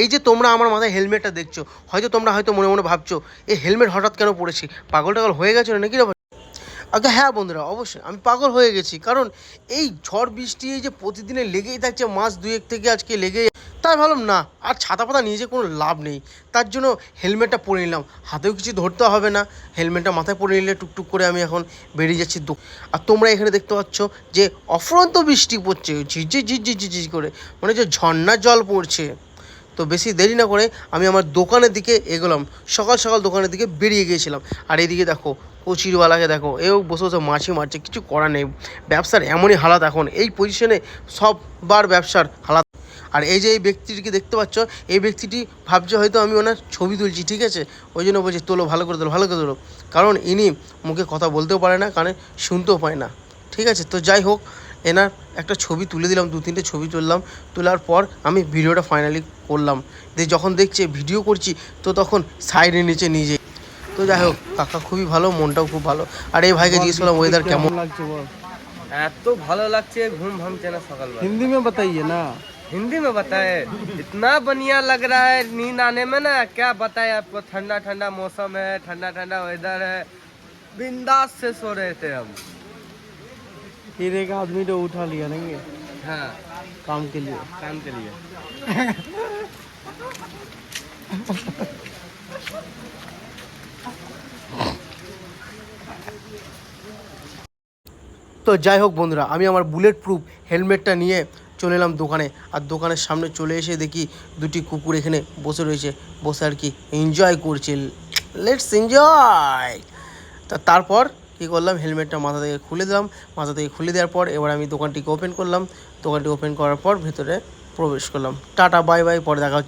এই যে তোমরা আমার মাথায় হেলমেটটা দেখছ, হয়তো তোমরা হয়তো মনে মনে ভাবছ এই হেলমেট হঠাৎ কেন পড়েছি পাগল টাগল হয়ে গেছো না নাকি? আগে হ্যাঁ বন্ধুরা, অবশ্যই, আমি পাগল হয়ে গেছি, কারণ এই ঝড় বৃষ্টি, এই যে প্রতিদিনে লেগেই থাকছে, মাস দুয়েক থেকে আজকে লেগে, তাই ভাবলাম না, আর ছাতা পাতা নিয়ে যে কোনো লাভ নেই, তার জন্য হেলমেটটা পরে নিলাম, হাতেও কিছু ধরতে হবে না হেলমেটটা মাথায় পরে নিলে টুকটুক করে আমি এখন বেরিয়ে যাচ্ছি আর তোমরা এখানে দেখতে পাচ্ছ যে অফুরন্ত বৃষ্টি পড়ছে ঝিঝি ঝিঝি ঝিঝি করে মানে যে ঝর্ণার জল পড়ছে তো বেশি দেরি না করে আমি আমার দোকানের দিকে এগোলাম। সকাল সকাল দোকানের দিকে বেরিয়ে গিয়েছিলাম। আর এইদিকে দেখো, কচিরওয়ালাকে দেখো, এও বসে বসে মাছি মারছে, কিছু করার নেই। ব্যবসার এমনই হালাত এখন। এই পজিশনে সববার ব্যবসার হালাত। আর এই যে এই ব্যক্তিটিকে দেখতে পাচ্ছ, এই ব্যক্তিটি ভাবছে হয়তো আমি ওনার ছবি তুলছি, ঠিক আছে? ওই জন্য বলছি, তোলো, ভালো করে তোলো, ভালো করে তোলো। কারণ ইনি মুখে কথা বলতেও পারে না, কানে শুনতেও পায় না। ঠিক আছে? তো যাই হোক এনার একটা ছবি তুলে দিলাম দু তিনটে ছবি তুললাম তোলার পর আমি ভিডিওটা ফাইনালি করলাম দিয়ে যখন দেখছে ভিডিও করছি তো তখন সাইডে নিচে নিয়ে যাই তো যাই হোক কাকা খুবই ভালো মনটাও খুব ভালো আর এই ভাইকে জিজ্ঞেস করলাম ওয়েদার কেমন লাগছে বল এত ভালো লাগছে ঘুম ভামছে না সকালবেলা हिंदी में बताइए ना हिंदी में बताए इतना बढ़िया लग रहा है नींद आने में ना क्या बताए आपको ठंडा ठंडा मौसम है ठंडा ठंडा वेदर है बिंदास से सो रहे थे हम फिर एक आदमी तो उठा लिया नहीं हाँ काम के लिए काम के लिए তো যাই হোক বন্ধুরা আমি আমার বুলেট প্রুফ হেলমেটটা নিয়ে চলে এলাম দোকানে আর দোকানের সামনে চলে এসে দেখি দুটি কুকুর এখানে বসে রয়েছে বসে আর কি এনজয় করছে লেটস এনজয় তা তারপর কী করলাম? হেলমেটটা মাথা থেকে খুলে দিলাম। মাথা থেকে খুলে দেওয়ার পর এবার আমি দোকানটিকে ওপেন করলাম। দোকানটি ওপেন করার পর ভেতরে প্রবেশ করলাম। টাটা বাই বাই পরে দেখা হচ্ছে।